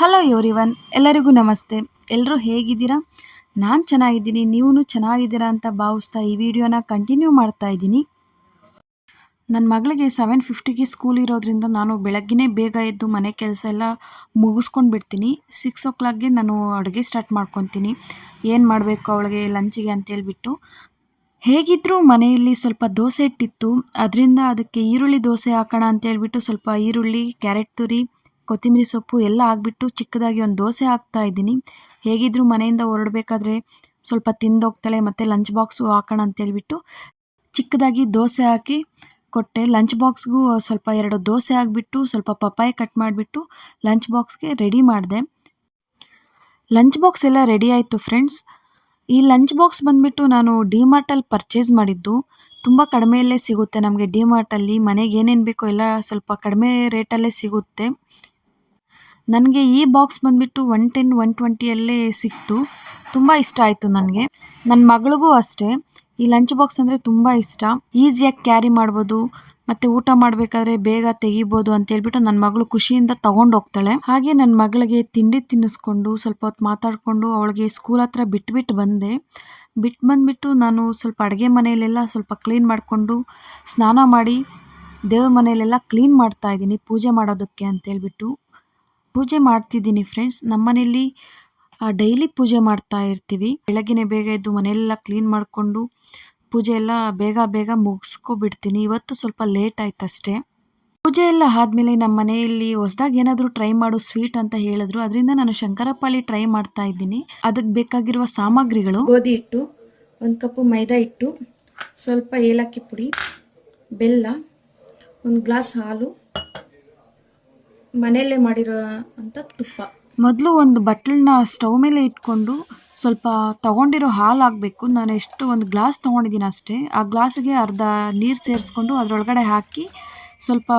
Hello everyone ಎಲ್ಲರಿಗೂ ನಮಸ್ತೆ. ಎಲ್ಲರೂ ಹೇಗಿದ್ದೀರಾ? ನಾನು ಚೆನ್ನಾಗಿದ್ದೀನಿ ನೀವು ಚೆನ್ನಾಗಿದ್ದೀರಾ ಅಂತ ಭಾವಿಸ್ತಾ ಈ ವಿಡಿಯೋನ ಕಂಟಿನ್ಯೂ ಮಾಡ್ತಾ ಇದ್ದೀನಿ. ನನ್ನ ಮಗಳಿಗೆ ಸೆವೆನ್ ಫಿಫ್ಟಿಗೆ ಸ್ಕೂಲ್ ಇರೋದ್ರಿಂದ ನಾನು ಬೆಳಗ್ಗೆನೇ ಬೇಗ ಎದ್ದು ಮನೆ ಕೆಲಸ ಎಲ್ಲ ಮುಗಿಸ್ಕೊಂಡು ಬಿಡ್ತೀನಿ. ಸಿಕ್ಸ್ ಓ ಕ್ಲಾಕ್ಗೆ ನಾನು ಅಡುಗೆ ಸ್ಟಾರ್ಟ್ ಮಾಡ್ಕೊತೀನಿ. ಏನು ಮಾಡಬೇಕು ಅವಳಿಗೆ ಲಂಚಿಗೆ ಅಂತೇಳ್ಬಿಟ್ಟು. ಹೇಗಿದ್ದರೂ ಮನೆಯಲ್ಲಿ ಸ್ವಲ್ಪ ದೋಸೆ ಇಟ್ಟಿತ್ತು ಅದರಿಂದ ಅದಕ್ಕೆ ಈರುಳ್ಳಿ ದೋಸೆ ಹಾಕೋಣ ಅಂತೇಳ್ಬಿಟ್ಟು ಸ್ವಲ್ಪ ಈರುಳ್ಳಿ, ಕ್ಯಾರೆಟ್ ತುರಿ ಕೊತ್ತಂಬರಿ ಸೊಪ್ಪು ಎಲ್ಲ ಹಾಕ್ಬಿಟ್ಟು ಚಿಕ್ಕದಾಗಿ ಒಂದು ದೋಸೆ ಹಾಕ್ತಾ ಇದ್ದೀನಿ. ಹೇಗಿದ್ದರೂ ಮನೆಯಿಂದ ಹೊರಡಬೇಕಾದ್ರೆ ಸ್ವಲ್ಪ ತಿಂದೋಗ್ತಾಳೆ ಮತ್ತು ಲಂಚ್ ಬಾಕ್ಸು ಹಾಕೋಣ ಅಂತೇಳ್ಬಿಟ್ಟು ಚಿಕ್ಕದಾಗಿ ದೋಸೆ ಹಾಕಿ ಕೊಟ್ಟೆ. ಲಂಚ್ ಬಾಕ್ಸ್ಗೂ ಸ್ವಲ್ಪ ಎರಡು ದೋಸೆ ಹಾಕ್ಬಿಟ್ಟು ಸ್ವಲ್ಪ ಪಪ್ಪಾಯಿ ಕಟ್ ಮಾಡಿಬಿಟ್ಟು ಲಂಚ್ ಬಾಕ್ಸ್ಗೆ ರೆಡಿ ಮಾಡಿದೆ. ಲಂಚ್ ಬಾಕ್ಸ್ ಎಲ್ಲ ರೆಡಿ ಆಯಿತು ಫ್ರೆಂಡ್ಸ್ ಈ ಲಂಚ್ ಬಾಕ್ಸ್ ಬಂದುಬಿಟ್ಟು ನಾನು ಡಿಮಾರ್ಟಲ್ಲಿ ಪರ್ಚೇಸ್ ಮಾಡಿದ್ದು. ತುಂಬ ಕಡಿಮೆಯಲ್ಲೇ ಸಿಗುತ್ತೆ ನಮಗೆ ಡಿಮಾರ್ಟಲ್ಲಿ ಮನೆಗೆ ಏನೇನು ಬೇಕೋ ಎಲ್ಲ ಸ್ವಲ್ಪ ಕಡಿಮೆ ರೇಟಲ್ಲೇ ಸಿಗುತ್ತೆ. ನನಗೆ ಈ ಬಾಕ್ಸ್ ಬಂದುಬಿಟ್ಟು ಒನ್ ಟೆನ್ ಒನ್ ಟ್ವೆಂಟಿಯಲ್ಲೇ ಸಿಕ್ತು. ತುಂಬ ಇಷ್ಟ ಆಯಿತು ನನಗೆ. ನನ್ನ ಮಗಳಿಗೂ ಅಷ್ಟೇ. ಈ ಲಂಚ್ ಬಾಕ್ಸ್ ಅಂದರೆ ತುಂಬ ಇಷ್ಟ. ಈಸಿಯಾಗಿ ಕ್ಯಾರಿ ಮಾಡ್ಬೋದು. ಮತ್ತು ಊಟ ಮಾಡಬೇಕಾದ್ರೆ ಬೇಗ ತೆಗಿಬೋದು ಅಂತ ಹೇಳ್ಬಿಟ್ಟು ನನ್ನ ಮಗಳು ಖುಷಿಯಿಂದ ತಗೊಂಡು ಹೋಗ್ತಾಳೆ. ಹಾಗೆ ನನ್ನ ಮಗಳಿಗೆ ತಿಂಡಿ ತಿನ್ನಿಸ್ಕೊಂಡು ಸ್ವಲ್ಪ ಹೊತ್ತು ಮಾತಾಡಿಕೊಂಡು ಅವಳಿಗೆ ಸ್ಕೂಲ್ ಹತ್ರ ಬಿಟ್ಬಿಟ್ಟು ಬಂದೆ. ಬಿಟ್ಟು ಬಂದುಬಿಟ್ಟು ನಾನು ಸ್ವಲ್ಪ ಅಡುಗೆ ಮನೆಯಲ್ಲೆಲ್ಲ ಸ್ವಲ್ಪ ಕ್ಲೀನ್ ಮಾಡಿಕೊಂಡು ಸ್ನಾನ ಮಾಡಿ ದೇವ್ರ ಮನೆಯಲ್ಲೆಲ್ಲ ಕ್ಲೀನ್ ಮಾಡ್ತಾ ಇದ್ದೀನಿ ಪೂಜೆ ಮಾಡೋದಕ್ಕೆ ಅಂತೇಳ್ಬಿಟ್ಟು ಪೂಜೆ ಮಾಡ್ತಿದ್ದೀನಿ ಫ್ರೆಂಡ್ಸ್ ನಮ್ಮ ಮನೆಯಲ್ಲಿ ಡೈಲಿ ಪೂಜೆ ಮಾಡ್ತಾ ಇರ್ತೀವಿ. ಬೆಳಗ್ಗೆ ಬೇಗ ಎದ್ದು ಮನೆಯೆಲ್ಲ ಕ್ಲೀನ್ ಮಾಡಿಕೊಂಡು ಪೂಜೆ ಎಲ್ಲ ಬೇಗ ಬೇಗ ಮುಗಿಸ್ಕೊಬಿಡ್ತೀನಿ. ಇವತ್ತು ಸ್ವಲ್ಪ ಲೇಟ್ ಆಯ್ತು ಅಷ್ಟೇ ಪೂಜೆ ಎಲ್ಲ ಆದಮೇಲೆ ನಮ್ಮ ಮನೆಯಲ್ಲಿ ಹೊಸದಾಗಿ ಏನಾದರೂ ಟ್ರೈ ಮಾಡು ಸ್ವೀಟ್ ಅಂತ ಹೇಳಿದ್ರು. ಅದರಿಂದ ನಾನು ಶಂಕರಪಾಳಿ ಟ್ರೈ ಮಾಡ್ತಾ ಇದ್ದೀನಿ. ಅದಕ್ಕೆ ಬೇಕಾಗಿರುವ ಸಾಮಗ್ರಿಗಳು. ಗೋಧಿ ಹಿಟ್ಟು, ಒಂದು ಕಪ್ಪು ಮೈದಾ ಹಿಟ್ಟು, ಸ್ವಲ್ಪ ಏಲಕ್ಕಿ ಪುಡಿ, ಬೆಲ್ಲ, ಒಂದು ಗ್ಲಾಸ್ ಹಾಲು ಮನೆಯಲ್ಲೇ ಮಾಡಿರೋ ಅಂತ ತುಪ್ಪ. ಮೊದಲು ಒಂದು ಬಟ್ಲನ್ನ ಸ್ಟವ್ ಮೇಲೆ ಇಟ್ಕೊಂಡು ಸ್ವಲ್ಪ ತಗೊಂಡಿರೋ ಹಾಲು ಹಾಕಬೇಕು ನಾನು ಎಷ್ಟು ಒಂದು ಗ್ಲಾಸ್ ತೊಗೊಂಡಿದ್ದೀನಿ ಅಷ್ಟೇ. ಆ ಗ್ಲಾಸಿಗೆ ಅರ್ಧ ನೀರು ಸೇರಿಸ್ಕೊಂಡು ಅದರೊಳಗಡೆ ಹಾಕಿ ಸ್ವಲ್ಪ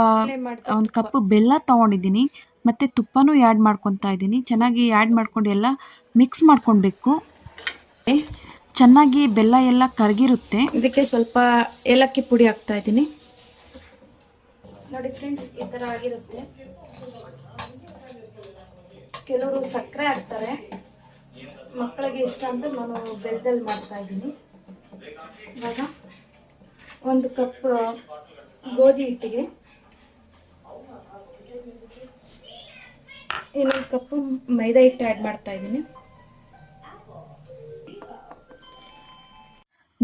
ಒಂದು ಕಪ್ಪು ಬೆಲ್ಲ ತೊಗೊಂಡಿದ್ದೀನಿ. ಮತ್ತು ತುಪ್ಪನೂ ಆ್ಯಡ್ ಮಾಡ್ಕೊತಾ ಇದ್ದೀನಿ. ಚೆನ್ನಾಗಿ ಆ್ಯಡ್ ಮಾಡ್ಕೊಂಡು ಎಲ್ಲ ಮಿಕ್ಸ್ ಮಾಡ್ಕೊಳ್ಬೇಕು ಚೆನ್ನಾಗಿ ಬೆಲ್ಲ ಎಲ್ಲ ಕರಗಿರುತ್ತೆ. ಇದಕ್ಕೆ ಸ್ವಲ್ಪ ಏಲಕ್ಕಿ ಪುಡಿ ಹಾಕ್ತಾ ಇದ್ದೀನಿ. ನೋಡಿ ಫ್ರೆಂಡ್ಸ್ ಈ ಥರ ಆಗಿರುತ್ತೆ. ಕೆಲವರು ಸಕ್ಕರೆ ಹಾಕ್ತಾರೆ. ಮಕ್ಕಳಿಗೆ ಇಷ್ಟ ಅಂತ ನಾನು ಬೆಲ್ಲದಲ್ಲಿ ಮಾಡ್ತಾ ಇದ್ದೀನಿ. ಇವಾಗ ಒಂದು ಕಪ್ ಗೋಧಿ ಹಿಟ್ಟಿಗೆ. ಇನ್ನೊಂದು ಕಪ್ಪು ಮೈದಾ ಹಿಟ್ಟು ಆ್ಯಡ್ ಮಾಡ್ತಾ ಇದ್ದೀನಿ.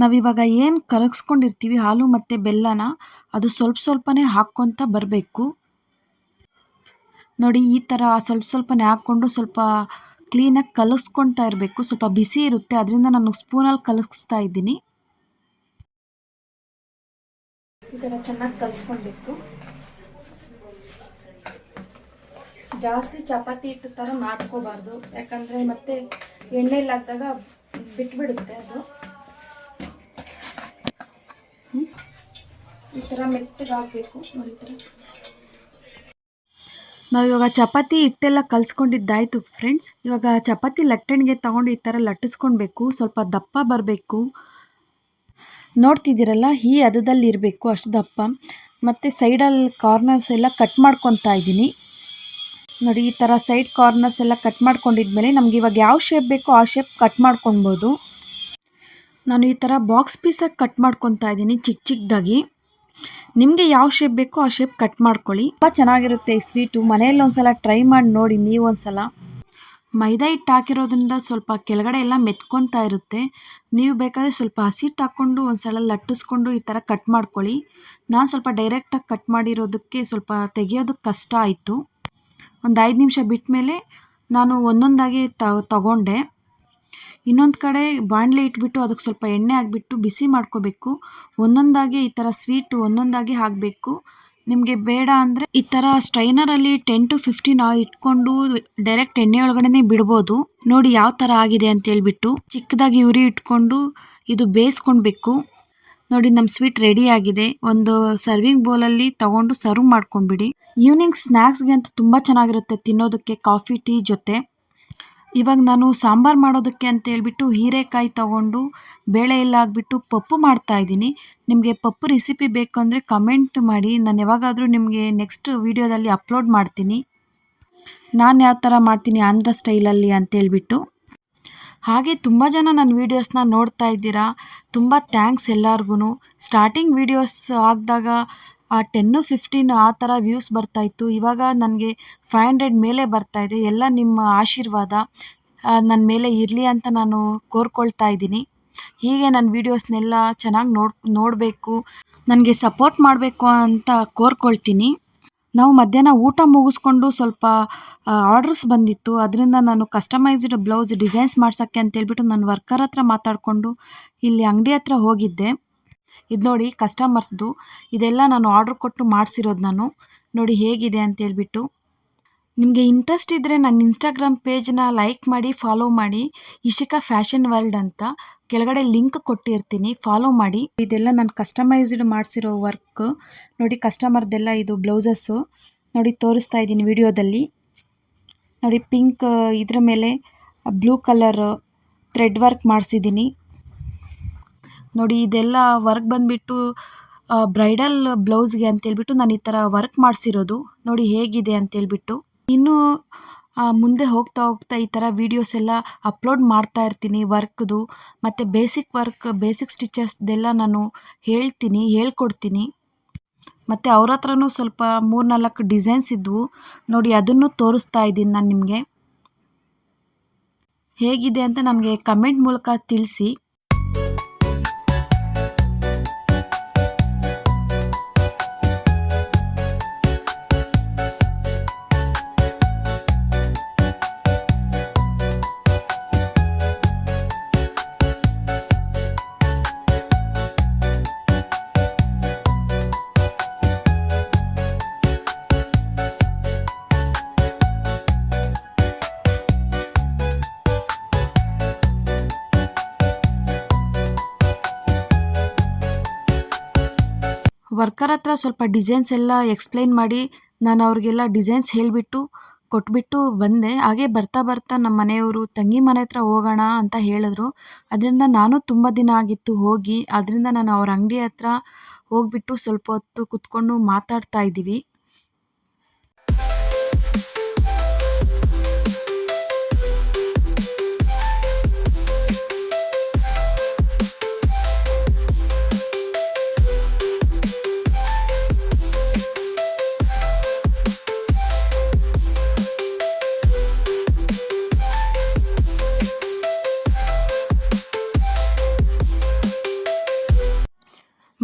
ನಾವಿವಾಗ ಏನು ಕಲಗಿಸ್ಕೊಂಡಿರ್ತೀವಿ, ಹಾಲು ಮತ್ತು ಬೆಲ್ಲನ, ಅದು ಸ್ವಲ್ಪ ಸ್ವಲ್ಪನೇ ಹಾಕ್ಕೊತ ಬರಬೇಕು. ನೋಡಿ, ಈ ಥರ ಸ್ವಲ್ಪ ಸ್ವಲ್ಪನೇ ಹಾಕ್ಕೊಂಡು ಸ್ವಲ್ಪ ಕ್ಲೀನಾಗಿ ಕಲಸ್ಕೊಳ್ತಾ ಇರಬೇಕು. ಸ್ವಲ್ಪ ಬಿಸಿ ಇರುತ್ತೆ. ಅದರಿಂದ ನಾನು ಸ್ಪೂನಲ್ಲಿ ಕಲಸ್ತಾ ಇದ್ದೀನಿ. ಈ ಥರ ಚೆನ್ನಾಗಿ ಕಲಿಸ್ಕೊಳ್ಬೇಕು. ಜಾಸ್ತಿ ಚಪಾತಿ ಹಿಟ್ಟು ಥರ ಮಾಡ್ಕೋಬಾರ್ದು. ಯಾಕಂದರೆ ಮತ್ತೆ ಎಣ್ಣೆಲಿ ಹಾಕಿದಾಗ ಬಿಟ್ಬಿಡುತ್ತೆ ಅದು. ಈ ಥರ ಮೆತ್ತಗಾಗಬೇಕು. ನೋಡಿ ನಾವಿವಾಗ ಚಪಾತಿ ಹಿಟ್ಟೆಲ್ಲ ಕಲ್ಸ್ಕೊಂಡಿದ್ದಾಯ್ತು ಫ್ರೆಂಡ್ಸ್ ಇವಾಗ ಚಪಾತಿ ಲಟ್ಟಣಿಗೆ ತಗೊಂಡು ಈ ಥರ ಲಟ್ಟಿಸ್ಕೊಳ್ಬೇಕು ಸ್ವಲ್ಪ ದಪ್ಪ ಬರಬೇಕು. ನೋಡ್ತಿದ್ದೀರಲ್ಲ, ಈ ಅದದಲ್ಲಿ ಇರಬೇಕು ಅಷ್ಟು ದಪ್ಪ. ಮತ್ತು ಸೈಡಲ್ಲಿ ಕಾರ್ನರ್ಸ್ ಎಲ್ಲ ಕಟ್ ಮಾಡ್ಕೊತಾ ಇದ್ದೀನಿ. ನೋಡಿ, ಈ ಥರ ಸೈಡ್ ಕಾರ್ನರ್ಸ್ ಎಲ್ಲ ಕಟ್ ಮಾಡ್ಕೊಂಡಿದ್ಮೇಲೆ ನಮ್ಗೆ ಇವಾಗ ಯಾವ ಶೇಪ್ ಬೇಕೋ ಆ ಶೇಪ್ ಕಟ್ ಮಾಡ್ಕೊಬೋದು ನಾನು ಈ ಥರ ಬಾಕ್ಸ್ ಪೀಸಾಗಿ ಕಟ್ ಮಾಡ್ಕೊತಾ ಇದ್ದೀನಿ ಚಿಕ್ಕ ಚಿಕ್ಕದಾಗಿ ನಿಮಗೆ ಯಾವ ಶೇಪ್ ಬೇಕೋ ಆ ಶೇಪ್ ಕಟ್ ಮಾಡ್ಕೊಳ್ಳಿ. ತುಂಬಾ ಚೆನ್ನಾಗಿರುತ್ತೆ ಈ ಸ್ವೀಟು ಮನೆಯಲ್ಲಿ ಒಂದ್ಸಲ ಟ್ರೈ ಮಾಡಿ ನೋಡಿ, ನೀವು ಒಂದ್ಸಲ. ಮೈದಾ ಹಿಟ್ಟು ಹಾಕಿರೋದ್ರಿಂದ ಸ್ವಲ್ಪ ಕೆಳಗಡೆ ಎಲ್ಲ ಮೆತ್ಕೊತಾ ಇರುತ್ತೆ. ನೀವು ಬೇಕಾದರೆ ಸ್ವಲ್ಪ ಹಸಿ ಹಿಟ್ಟು ಹಾಕ್ಕೊಂಡು ಒಂದ್ಸಲ ಲಟ್ಟಿಸ್ಕೊಂಡು ಈ ಥರ ಕಟ್ ಮಾಡ್ಕೊಳ್ಳಿ. ನಾನು ಸ್ವಲ್ಪ ಡೈರೆಕ್ಟಾಗಿ ಕಟ್ ಮಾಡಿರೋದಕ್ಕೆ ಸ್ವಲ್ಪ ತೆಗಿಯೋದಕ್ಕೆ ಕಷ್ಟ ಆಯಿತು. ಒಂದು ಐದು ನಿಮಿಷ ಬಿಟ್ಟ ಮೇಲೆ ನಾನು ಒಂದೊಂದಾಗಿ ತಗೊಂಡೆ. ಇನ್ನೊಂದು ಕಡೆ ಬಾಣಲೆ ಇಟ್ಬಿಟ್ಟು ಅದಕ್ಕೆ ಸ್ವಲ್ಪ ಎಣ್ಣೆ ಹಾಕ್ಬಿಟ್ಟು ಬಿಸಿ ಮಾಡ್ಕೋಬೇಕು. ಒಂದೊಂದಾಗಿ ಈ ಥರ ಸ್ವೀಟ್ ಒಂದೊಂದಾಗಿ ಹಾಕಬೇಕು. ನಿಮಗೆ ಬೇಡ ಅಂದರೆ ಈ ಥರ ಸ್ಟ್ರೈನರಲ್ಲಿ ಟೆನ್ ಟು ಫಿಫ್ಟೀನ್ ಇಟ್ಕೊಂಡು ಡೈರೆಕ್ಟ್ ಎಣ್ಣೆ ಒಳಗಡೆನೆ ಬಿಡ್ಬೋದು. ನೋಡಿ ಯಾವ ಥರ ಆಗಿದೆ ಅಂತ ಹೇಳ್ಬಿಟ್ಟು ಚಿಕ್ಕದಾಗಿ ಉರಿ ಇಟ್ಕೊಂಡು ಇದು ಬೇಯಿಸ್ಕೊಳ್ಬೇಕು ನೋಡಿ ನಮ್ಮ ಸ್ವೀಟ್ ರೆಡಿ ಆಗಿದೆ. ಒಂದು ಸರ್ವಿಂಗ್ ಬೌಲಲ್ಲಿ ತಗೊಂಡು ಸರ್ವ್ ಮಾಡ್ಕೊಂಡ್ಬಿಡಿ. ಈವ್ನಿಂಗ್ ಸ್ನ್ಯಾಕ್ಸ್ಗೆ ಅಂತೂ ತುಂಬ ಚೆನ್ನಾಗಿರುತ್ತೆ ತಿನ್ನೋದಕ್ಕೆ ಕಾಫಿ ಟೀ ಜೊತೆ. ಇವಾಗ ನಾನು ಸಾಂಬಾರು ಮಾಡೋದಕ್ಕೆ ಅಂತೇಳ್ಬಿಟ್ಟು ಹೀರೆಕಾಯಿ ತಗೊಂಡು ಬೇಳೆ ಎಲ್ಲ ಹಾಕ್ಬಿಟ್ಟು ಪಪ್ಪು ಮಾಡ್ತಾ ಇದ್ದೀನಿ. ನಿಮಗೆ ಪಪ್ಪು ರೆಸಿಪಿ ಬೇಕು ಅಂದರೆ ಕಮೆಂಟ್ ಮಾಡಿ. ನಾನು ಯಾವಾಗಾದರೂ ನಿಮಗೆ ನೆಕ್ಸ್ಟ್ ವೀಡಿಯೋದಲ್ಲಿ ಅಪ್ಲೋಡ್ ಮಾಡ್ತೀನಿ. ನಾನು ಯಾವ ಥರ ಮಾಡ್ತೀನಿ ಆಂಧ್ರ ಸ್ಟೈಲಲ್ಲಿ ಅಂತೇಳ್ಬಿಟ್ಟು ಹಾಗೆ ತುಂಬ ಜನ ನನ್ನ ವೀಡಿಯೋಸ್ನ ನೋಡ್ತಾ ಇದ್ದೀರಾ. ತುಂಬ ಥ್ಯಾಂಕ್ಸ್ ಎಲ್ಲರಿಗೂ ಸ್ಟಾರ್ಟಿಂಗ್ ವೀಡಿಯೋಸ್ ಹಾಕಿದಾಗ ಟೆನ್ನು ಫಿಫ್ಟೀನ್ ಆ ಥರ ವ್ಯೂಸ್ ಬರ್ತಾಯಿತ್ತು ಇವಾಗ ನನಗೆ ಫೈವ್ ಹಂಡ್ರೆಡ್ ಮೇಲೆ ಇದೆ. ಎಲ್ಲ ನಿಮ್ಮ ಆಶೀರ್ವಾದ ನನ್ನ ಮೇಲೆ ಇರಲಿ ಅಂತ ನಾನು ಕೋರ್ಕೊಳ್ತಾ ಇದ್ದೀನಿ. ಹೀಗೆ ನನ್ನ ವೀಡಿಯೋಸ್ನೆಲ್ಲ ಚೆನ್ನಾಗಿ ನೋಡ್, ನೋಡಬೇಕು, ನನಗೆ ಸಪೋರ್ಟ್ ಮಾಡಬೇಕು ಅಂತ ಕೋರ್ಕೊಳ್ತೀನಿ. ನಾವು ಮಧ್ಯಾಹ್ನ ಊಟ ಮುಗಿಸ್ಕೊಂಡು ಸ್ವಲ್ಪ ಆರ್ಡರ್ಸ್ ಬಂದಿತ್ತು. ಅದರಿಂದ ನಾನು ಕಸ್ಟಮೈಸ್ಡ್ ಬ್ಲೌಸ್ ಡಿಸೈನ್ಸ್ ಮಾಡ್ಸೋಕ್ಕೆ ಅಂತೇಳ್ಬಿಟ್ಟು ನನ್ನ ವರ್ಕರ್ ಹತ್ರ ಮಾತಾಡಿಕೊಂಡು ಇಲ್ಲಿ ಅಂಗಡಿ ಹತ್ರ ಹೋಗಿದ್ದೆ. ಇದು ನೋಡಿ ಕಸ್ಟಮರ್ಸ್ದು ಇದೆಲ್ಲ ನಾನು ಆರ್ಡ್ರ್ ಕೊಟ್ಟು ಮಾಡಿಸಿರೋದು ನಾನು. ನೋಡಿ ಹೇಗಿದೆ ಅಂತೇಳ್ಬಿಟ್ಟು ನಿಮಗೆ ಇಂಟ್ರೆಸ್ಟ್ ಇದ್ದರೆ ನನ್ನ ಇನ್ಸ್ಟಾಗ್ರಾಮ್ ಪೇಜ್ನ ಲೈಕ್ ಮಾಡಿ ಫಾಲೋ ಮಾಡಿ, ಇಶಿಕಾ ಫ್ಯಾಷನ್ ವರ್ಲ್ಡ್ ಅಂತ ಕೆಳಗಡೆ ಲಿಂಕ್ ಕೊಟ್ಟಿರ್ತೀನಿ. ಫಾಲೋ ಮಾಡಿ. ಇದೆಲ್ಲ ನಾನು ಕಸ್ಟಮೈಸ್ಡ್ ಮಾಡಿಸಿರೋ ವರ್ಕ್ ನೋಡಿ ಕಸ್ಟಮರ್ದೆಲ್ಲ ಇದು ಬ್ಲೌಸಸ್ಸು ನೋಡಿ ತೋರಿಸ್ತಾ ಇದ್ದೀನಿ ವಿಡಿಯೋದಲ್ಲಿ. ನೋಡಿ ಪಿಂಕ್ ಇದ್ರ ಮೇಲೆ ಬ್ಲೂ ಕಲರ್ ಥ್ರೆಡ್ ವರ್ಕ್ ಮಾಡಿಸಿದ್ದೀನಿ. ನೋಡಿ, ಇದೆಲ್ಲ ವರ್ಕ್ ಬಂದ್ಬಿಟ್ಟು ಬ್ರೈಡಲ್ ಬ್ಲೌಸ್ಗೆ ಅಂತೇಳ್ಬಿಟ್ಟು ನಾನು ಈ ಥರ ವರ್ಕ್ ಮಾಡಿಸಿರೋದು. ನೋಡಿ, ಹೇಗಿದೆ ಅಂತೇಳ್ಬಿಟ್ಟು. ಇನ್ನೂ ಮುಂದೆ ಹೋಗ್ತಾ ಹೋಗ್ತಾ ಈ ಥರ ವೀಡಿಯೋಸ್ ಎಲ್ಲ ಅಪ್ಲೋಡ್ ಮಾಡ್ತಾ ಇರ್ತೀನಿ ವರ್ಕ್ದು. ಮತ್ತು ಬೇಸಿಕ್ ವರ್ಕ್ ಬೇಸಿಕ್ ಸ್ಟಿಚಸ್ದೆಲ್ಲ ನಾನು ಹೇಳ್ತೀನಿ, ಹೇಳ್ಕೊಡ್ತೀನಿ. ಮತ್ತು ಅವ್ರ ಹತ್ರನೂ ಸ್ವಲ್ಪ ಮೂರು ನಾಲ್ಕು ಡಿಸೈನ್ಸ್ ಇದ್ವು. ನೋಡಿ, ಅದನ್ನು ತೋರಿಸ್ತಾ ಇದ್ದೀನಿ ನಾನು ನಿಮಗೆ. ಹೇಗಿದೆ ಅಂತ ನನಗೆ ಕಮೆಂಟ್ ಮೂಲಕ ತಿಳಿಸಿ. ವರ್ಕರ್ ಹತ್ರ ಸ್ವಲ್ಪ ಡಿಸೈನ್ಸ್ ಎಲ್ಲ ಎಕ್ಸ್ಪ್ಲೈನ್ ಮಾಡಿ ನಾನು ಅವ್ರಿಗೆಲ್ಲ ಡಿಸೈನ್ಸ್ ಹೇಳಿಬಿಟ್ಟು, ಕೊಟ್ಬಿಟ್ಟು ಬಂದೆ. ಹಾಗೆ ಬರ್ತಾ ಬರ್ತಾ ನಮ್ಮ ಮನೆಯವರು, ತಂಗಿ ಮನೆ ಹತ್ರ ಹೋಗೋಣ ಅಂತ ಹೇಳಿದ್ರು. ಅದರಿಂದ ನಾನು ತುಂಬ ದಿನ ಆಗಿತ್ತು ಹೋಗಿ. ಅದರಿಂದ ನಾನು ಅವ್ರ ಅಂಗಡಿ ಹತ್ರ ಹೋಗ್ಬಿಟ್ಟು ಸ್ವಲ್ಪ ಹೊತ್ತು ಕುತ್ಕೊಂಡು ಮಾತಾಡ್ತಾ ಇದ್ದೀವಿ.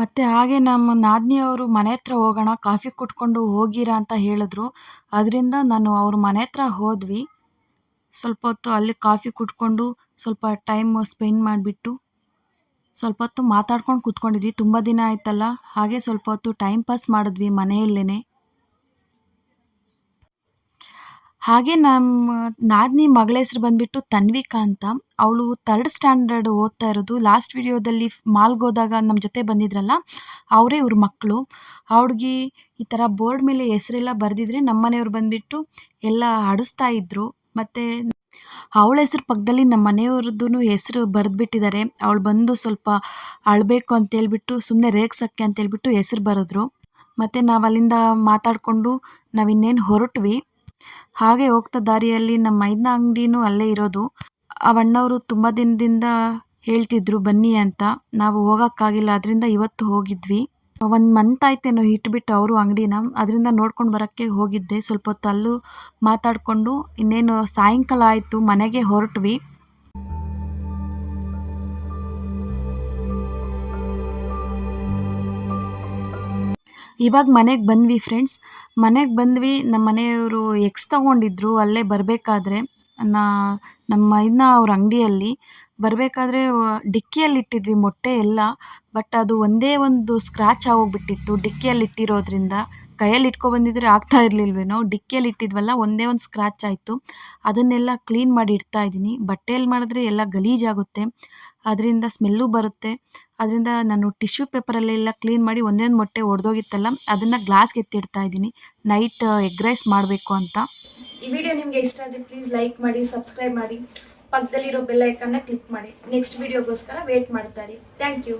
ಮತ್ತು ಹಾಗೆ ನಮ್ಮ ನಾದಿನಿಯವರು ಮನೆ ಹತ್ರ ಹೋಗೋಣ, ಕಾಫಿ ಕುಟ್ಕೊಂಡು ಹೋಗಿರಾ ಅಂತ ಹೇಳಿದ್ರು. ಅದರಿಂದ ನಾನು ಅವ್ರ ಮನೆ ಹತ್ರ ಹೋದ್ವಿ. ಸ್ವಲ್ಪ ಹೊತ್ತು ಅಲ್ಲಿ ಕಾಫಿ ಕುಟ್ಕೊಂಡು ಸ್ವಲ್ಪ ಟೈಮ್ ಸ್ಪೆಂಡ್ ಮಾಡಿಬಿಟ್ಟು ಸ್ವಲ್ಪ ಹೊತ್ತು ಮಾತಾಡ್ಕೊಂಡು ಕೂತ್ಕೊಂಡಿದ್ವಿ. ತುಂಬ ದಿನ ಆಯ್ತಲ್ಲ, ಹಾಗೆ ಸ್ವಲ್ಪ ಹೊತ್ತು ಟೈಮ್ ಪಾಸ್ ಮಾಡಿದ್ವಿ ಮನೆಯಲ್ಲೇ ಹಾಗೆ ನಮ್ಮ ನಾದಿನಿ ಮಗಳ ಹೆಸರು ಬಂದ್ಬಿಟ್ಟು ತನ್ವಿಕಾ ಅಂತ. ಅವಳು ತರ್ಡ್ ಸ್ಟ್ಯಾಂಡರ್ಡ್ ಓದ್ತಾ ಇರೋದು. ಲಾಸ್ಟ್ ವಿಡಿಯೋದಲ್ಲಿ ಮಾಲ್ಗೆ ಹೋದಾಗ ನಮ್ಮ ಜೊತೆ ಬಂದಿದ್ರಲ್ಲ, ಅವರೇ ಇವ್ರ ಮಕ್ಕಳು ಹುಡ್ಗಿ ಈ ಥರ ಬೋರ್ಡ್ ಮೇಲೆ ಹೆಸರೆಲ್ಲ ಬರೆದಿದ್ರೆ ನಮ್ಮ ಮನೆಯವ್ರು ಬಂದ್ಬಿಟ್ಟು ಎಲ್ಲ ಆಡಿಸ್ತಾ ಇದ್ರು. ಮತ್ತು ಅವಳ ಹೆಸರು ಪಕ್ಕದಲ್ಲಿ ನಮ್ಮ ಮನೆಯವ್ರದ್ದು ಹೆಸರು ಬರೆದ್ಬಿಟ್ಟಿದ್ದಾರೆ. ಅವಳು ಬಂದು ಸ್ವಲ್ಪ ಅಳಬೇಕು ಅಂತೇಳ್ಬಿಟ್ಟು ಸುಮ್ಮನೆ ರೇಗ್ಸಕ್ಕೆ ಅಂತೇಳ್ಬಿಟ್ಟು ಹೆಸರು ಬರೆದ್ರು. ಮತ್ತು ನಾವು ಅಲ್ಲಿಂದ ಮಾತಾಡಿಕೊಂಡು ನಾವಿನ್ನೇನು ಹೊರಟ್ವಿ. ಹಾಗೆ ಹೋಗ್ತಾ ದಾರಿಯಲ್ಲಿ ನಮ್ಮ ಮೈದ್ನ ಅಂಗಡಿನೂ ಅಲ್ಲೇ ಇರೋದು. ಆ ಅಣ್ಣವರು ತುಂಬ ದಿನದಿಂದ ಹೇಳ್ತಿದ್ರು, ಬನ್ನಿ ಅಂತ. ನಾವು ಹೋಗೋಕ್ಕಾಗಿಲ್ಲ ಅದರಿಂದ ಇವತ್ತು ಹೋಗಿದ್ವಿ. ಒಂದು ಮಂತ್ ಆಯ್ತೇನೋ ಇಟ್ಬಿಟ್ಟು ಅವರು ಅಂಗಡಿನ. ಅದರಿಂದ ನೋಡ್ಕೊಂಡು ಬರೋಕ್ಕೆ ಹೋಗಿದ್ದೆ. ಸ್ವಲ್ಪ ಹೊತ್ತು ಅಲ್ಲೂ ಮಾತಾಡಿಕೊಂಡು ಇನ್ನೇನು ಸಾಯಂಕಾಲ ಆಯಿತು, ಮನೆಗೆ ಹೊರಟ್ವಿ. ಇವಾಗ ಮನೆಗೆ ಬಂದ್ವಿ ಫ್ರೆಂಡ್ಸ್ ಮನೆಗೆ ಬಂದ್ವಿ ನಮ್ಮ ಮನೆಯವರು ಎಗ್ಸ್ ತೊಗೊಂಡಿದ್ರು, ಅಲ್ಲೇ ಬರಬೇಕಾದ್ರೆ ನಾ, ನಮ್ಮ ಇನ್ನ ಅವ್ರ ಅಂಗಡಿಯಲ್ಲಿ. ಬರಬೇಕಾದ್ರೆ ಡಿಕ್ಕಿಯಲ್ಲಿ ಇಟ್ಟಿದ್ವಿ ಮೊಟ್ಟೆ ಎಲ್ಲ ಬಟ್ ಅದು ಒಂದೇ ಒಂದು ಸ್ಕ್ರ್ಯಾಚ್ ಆಗೋಗ್ಬಿಟ್ಟಿತ್ತು ಡಿಕ್ಕಿಯಲ್ಲಿ ಇಟ್ಟಿರೋದ್ರಿಂದ. ಕೈಯಲ್ಲಿ ಇಟ್ಕೊಬಂದಿದ್ರೆ ಆಗ್ತಾ ಇರಲಿಲ್ವೇನೋ, ಡಿಕ್ಕಿಯಲ್ಲಿ ಇಟ್ಟಿದ್ವಲ್ಲ, ಒಂದೇ ಒಂದು ಸ್ಕ್ರ್ಯಾಚ್ ಆಯಿತು. ಅದನ್ನೆಲ್ಲ ಕ್ಲೀನ್ ಮಾಡಿ ಇಡ್ತಾ ಇದ್ದೀನಿ. ಬಟ್ಟೆಯಲ್ಲಿ ಮಾಡಿದ್ರೆ ಎಲ್ಲ ಗಲೀಜಾಗುತ್ತೆ. ಅದರಿಂದ ಸ್ಮೆಲ್ಲೂ ಬರುತ್ತೆ. ಅದರಿಂದ ನಾನು ಟಿಶ್ಯೂ ಪೇಪರಲ್ಲೆಲ್ಲ ಕ್ಲೀನ್ ಮಾಡಿ ಒಂದೊಂದು ಒಂದು ಮೊಟ್ಟೆ ಒಡೆದೋಗಿತ್ತಲ್ಲ, ಅದನ್ನು ಗ್ಲಾಸ್ಗೆ ಎತ್ತಿಡ್ತಾ ಇದ್ದೀನಿ. ನೈಟ್ ಎಗ್ ರೈಸ್ ಮಾಡಬೇಕು ಅಂತ. ಈ ವಿಡಿಯೋ ನಿಮಗೆ ಇಷ್ಟ ಆದರೆ ಪ್ಲೀಸ್ ಲೈಕ್ ಮಾಡಿ ಸಬ್ಸ್ಕ್ರೈಬ್ ಮಾಡಿ. ಪಕ್ಕದಲ್ಲಿರೋ ಬೆಲ್ಲೈಕನ್ನ ಕ್ಲಿಕ್ ಮಾಡಿ. ನೆಕ್ಸ್ಟ್ ವಿಡಿಯೋಗೋಸ್ಕರ ವೇಟ್ ಮಾಡ್ತಾ ಇರಿ. Thank you